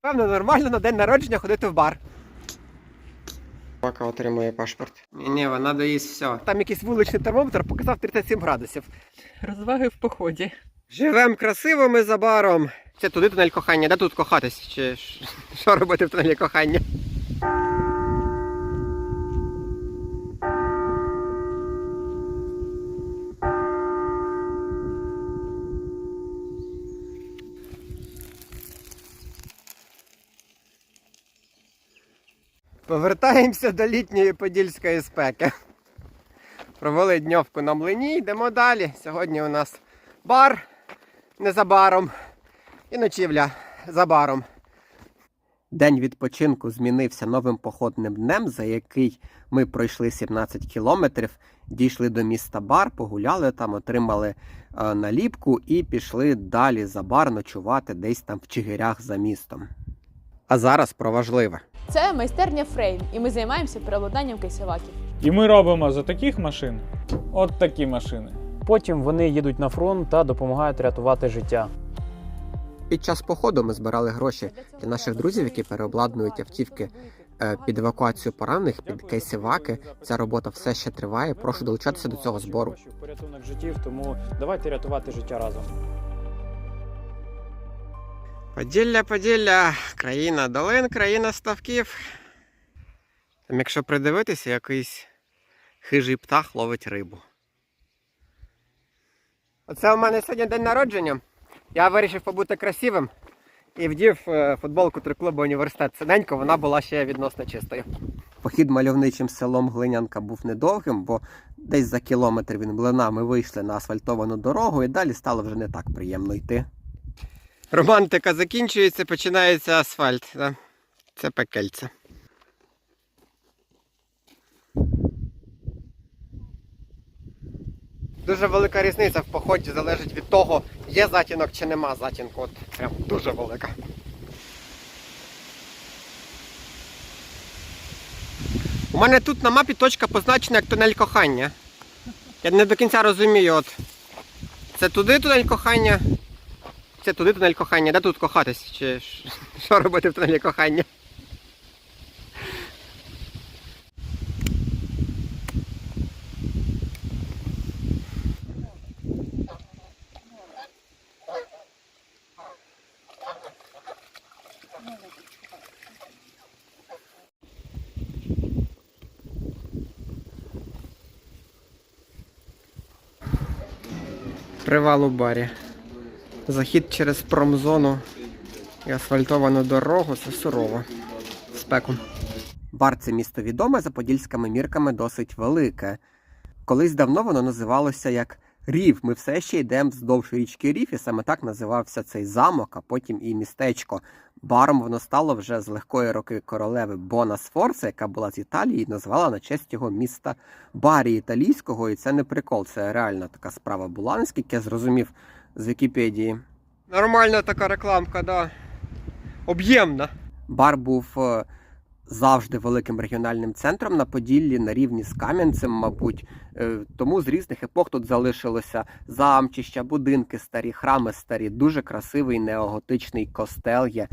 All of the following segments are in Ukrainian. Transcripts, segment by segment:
Певно, нормально на день народження ходити в бар. Пока отримує паспорт. Ні, ні, вона доїсть все. Там якийсь вуличний термометр показав 37 градусів. Розваги в поході. Живем красиво ми за баром. Це туди тунель кохання, де тут кохатись? Чи що робити в тунелі кохання? Повертаємося до літньої подільської спеки. Провели дньовку на млині, йдемо далі. Сьогодні у нас бар незабаром і ночівля за баром. День відпочинку змінився новим походним днем, за який ми пройшли 17 кілометрів, дійшли до міста Бар, погуляли там, отримали е, наліпку і пішли далі за бар ночувати десь там в Чигирях за містом. А зараз про важливе. Це майстерня фрейм, і ми займаємося переобладнанням кейсіваків. І ми робимо за таких машин от такі машини. Потім вони їдуть на фронт та допомагають рятувати життя. Під час походу ми збирали гроші для наших друзів, які переобладнують автівки е, під евакуацію поранених, під кейсіваки. Ця робота все ще триває. Прошу долучатися до цього збору. Порятунок життів, тому давайте рятувати життя разом. Поділля, Поділля, країна долин, країна ставків. Там, якщо придивитися, якийсь хижий птах ловить рибу. Оце у мене сьогодні день народження. Я вирішив побути красивим і вдів е, футболку триклубу університет Синенько, вона була ще відносно чистою. Похід мальовничим селом Глинянка був недовгим, бо десь за кілометр від млина ми вийшли на асфальтовану дорогу і далі стало вже не так приємно йти. Романтика закінчується, починається асфальт. Да? Це пекельце. Дуже велика різниця в поході залежить від того, є затінок чи нема затінку. От прям дуже велика. У мене тут на мапі точка позначена як тунель кохання. Я не до кінця розумію, от. Це туди тунель кохання, це туди тунель кохання, де тут кохатись? Чи що робити в тунелі кохання? Привал у барі. Захід через промзону і асфальтовану дорогу це сурово. Спеку. Бар це місто відоме за подільськими мірками досить велике. Колись давно воно називалося як Рів. Ми все ще йдемо вздовж річки Рів, і саме так називався цей замок, а потім і містечко. Баром воно стало вже з легкої роки королеви Бона Сфорца, яка була з Італії, і назвала на честь його міста Барі італійського. І це не прикол, це реальна така справа була, наскільки я зрозумів з Вікіпедії. Нормальна така рекламка, да. Об'ємна. Бар був е, завжди великим регіональним центром на Поділлі на рівні з Кам'янцем, мабуть. Е, Тому з різних епох тут залишилося замчища, будинки старі, храми старі, дуже красивий неоготичний костел є.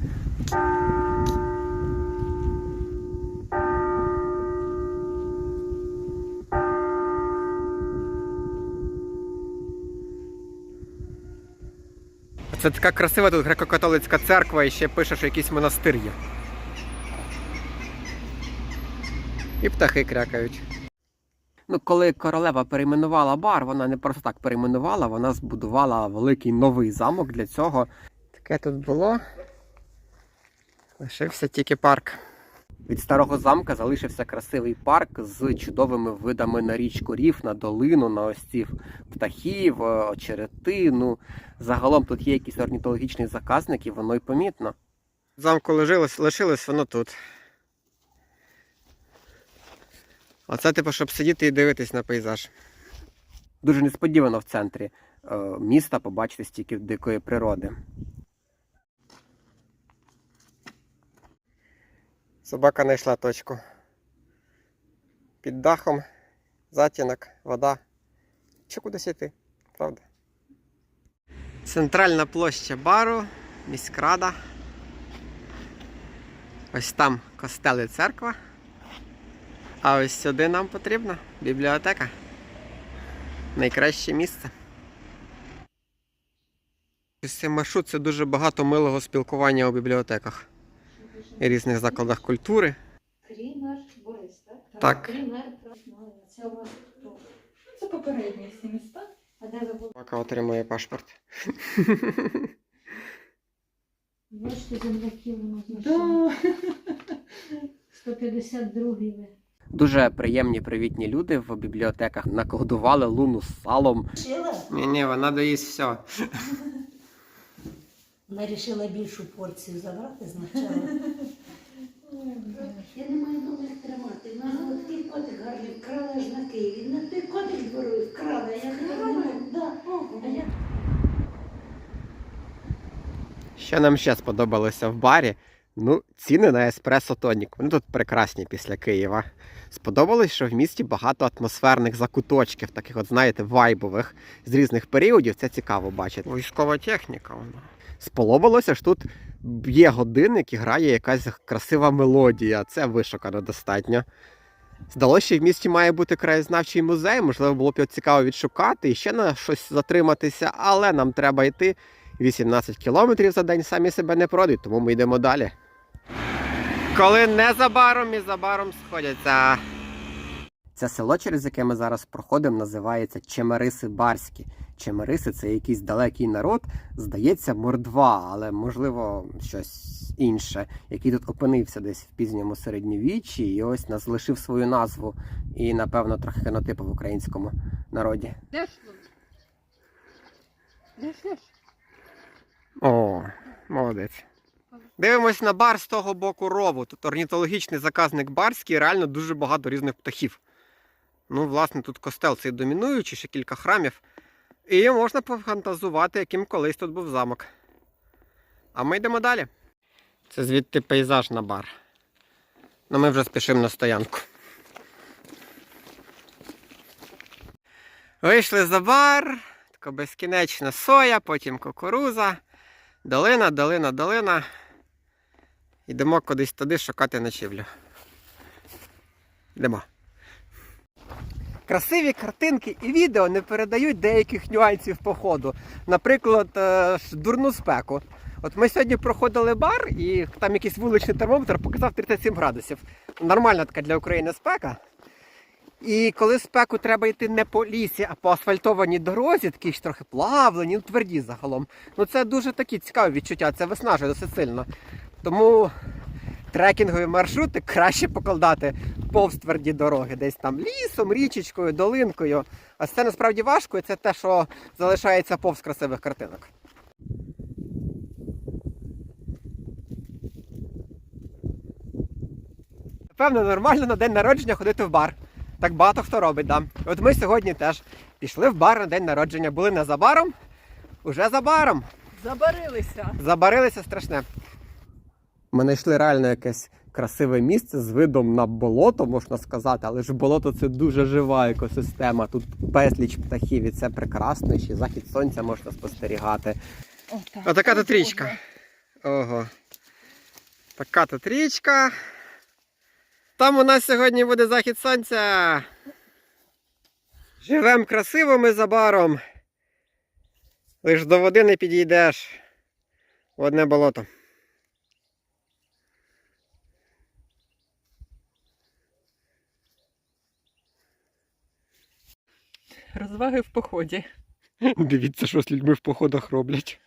Це така красива тут греко-католицька церква і ще пише, що якийсь монастир є. І птахи крякають. Ну, коли королева перейменувала бар, вона не просто так перейменувала, вона збудувала великий новий замок для цього. Таке тут було. Лишився тільки парк. Від старого замка залишився красивий парк з чудовими видами на річку Рів, на долину, на ось ці птахів, е, очеретину. Загалом тут є якийсь орнітологічний заказник, і воно й помітно. Замку лишилось, лишилось воно тут. Оце, типу, щоб сидіти і дивитись на пейзаж. Дуже несподівано в центрі е, міста побачити стільки дикої природи. Собака знайшла точку. Під дахом, затінок, вода. Чи кудись йти, правда? Центральна площа бару, міськрада. Ось там костел і церква. А ось сюди нам потрібна бібліотека. Найкраще місце. Ось цей маршрут це дуже багато милого спілкування у бібліотеках різних закладах культури. Так? Так. Це попередні всі міста. А де ви були? Поки отримує паспорт. Бачите, земляків воно знайшло. Да. 152 ви. Дуже приємні, привітні люди в бібліотеках наколдували луну з салом. Ні, ні, вона доїсть все. Вона вирішила більшу порцію забрати спочатку. Я не маю дома їх тримати. У нас такий котик гарний, вкрала ж на Києві. На той котик беру, вкрала. Я не маю. Да. А я Що нам ще сподобалося в барі? Ну, ціни на еспресо тонік. Вони тут прекрасні після Києва. Сподобалось, що в місті багато атмосферних закуточків, таких, от, знаєте, вайбових з різних періодів. Це цікаво бачити. Військова техніка вона. Сподобалося, що тут є годинник і грає якась красива мелодія. Це вишукано достатньо. Здалося, що в місті має бути краєзнавчий музей, можливо, було б цікаво відшукати і ще на щось затриматися, але нам треба йти 18 кілометрів за день самі себе не пройдуть, тому ми йдемо далі. Коли незабаром і забаром сходяться. Це село, через яке ми зараз проходимо, називається Чемериси Барські. Чемериси це якийсь далекий народ, здається, мордва, але можливо щось інше, який тут опинився десь в пізньому середньовіччі, і ось нас лишив свою назву і, напевно, трохи генотипу в українському народі. О, молодець. Дивимось на бар з того боку рову. Тут орнітологічний заказник барський, реально дуже багато різних птахів. Ну, власне, тут костел цей домінуючий, ще кілька храмів. І можна пофантазувати, яким колись тут був замок. А ми йдемо далі. Це звідти пейзаж на бар. Ну ми вже спішимо на стоянку. Вийшли за бар, така безкінечна соя, потім кукуруза. Долина, долина, долина. Йдемо кудись туди шукати ночівлю. Йдемо. Красиві картинки і відео не передають деяких нюансів походу. Наприклад, е, дурну спеку. От ми сьогодні проходили бар, і там якийсь вуличний термометр показав 37 градусів. Нормальна така для України спека. І коли спеку треба йти не по лісі, а по асфальтованій дорозі, такі ж трохи плавлені, ну тверді загалом. Ну це дуже такі цікаві відчуття, це виснажує досить сильно. Тому трекінгові маршрути краще покладати повз тверді дороги, десь там лісом, річечкою, долинкою. А це насправді важко, і це те, що залишається повз красивих картинок. Напевно, нормально на день народження ходити в бар. Так багато хто робить, да. От ми сьогодні теж пішли в бар на день народження. Були не за баром, уже за баром. Забарилися. Забарилися страшне. Ми знайшли реально якесь красиве місце з видом на болото, можна сказати, але ж болото це дуже жива екосистема. Тут безліч птахів і це прекрасно. І ще захід сонця можна спостерігати. Отака тут річка. Ого. Така тут річка. Там у нас сьогодні буде захід сонця. Живем красиво ми за баром. Лиш до води не підійдеш. Одне болото. Розваги в поході. Дивіться, що з людьми в походах роблять.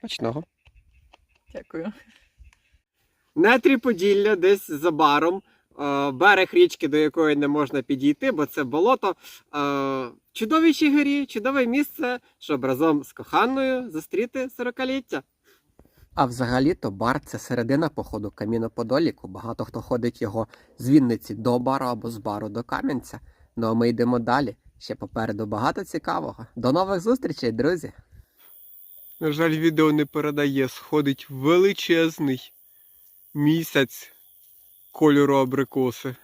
Смачного. Дякую. Нетрі Поділля десь за баром. Е, Берег річки, до якої не можна підійти, бо це болото. Е, Чудові чигирі, чудове місце, щоб разом з коханою зустріти 40-ліття. А взагалі-то бар це середина походу Кам'яноподоліку. Багато хто ходить його з Вінниці до бару або з бару до Кам'янця. Ну а ми йдемо далі. Ще попереду багато цікавого. До нових зустрічей, друзі! На жаль, відео не передає. Сходить величезний місяць кольору абрикоси.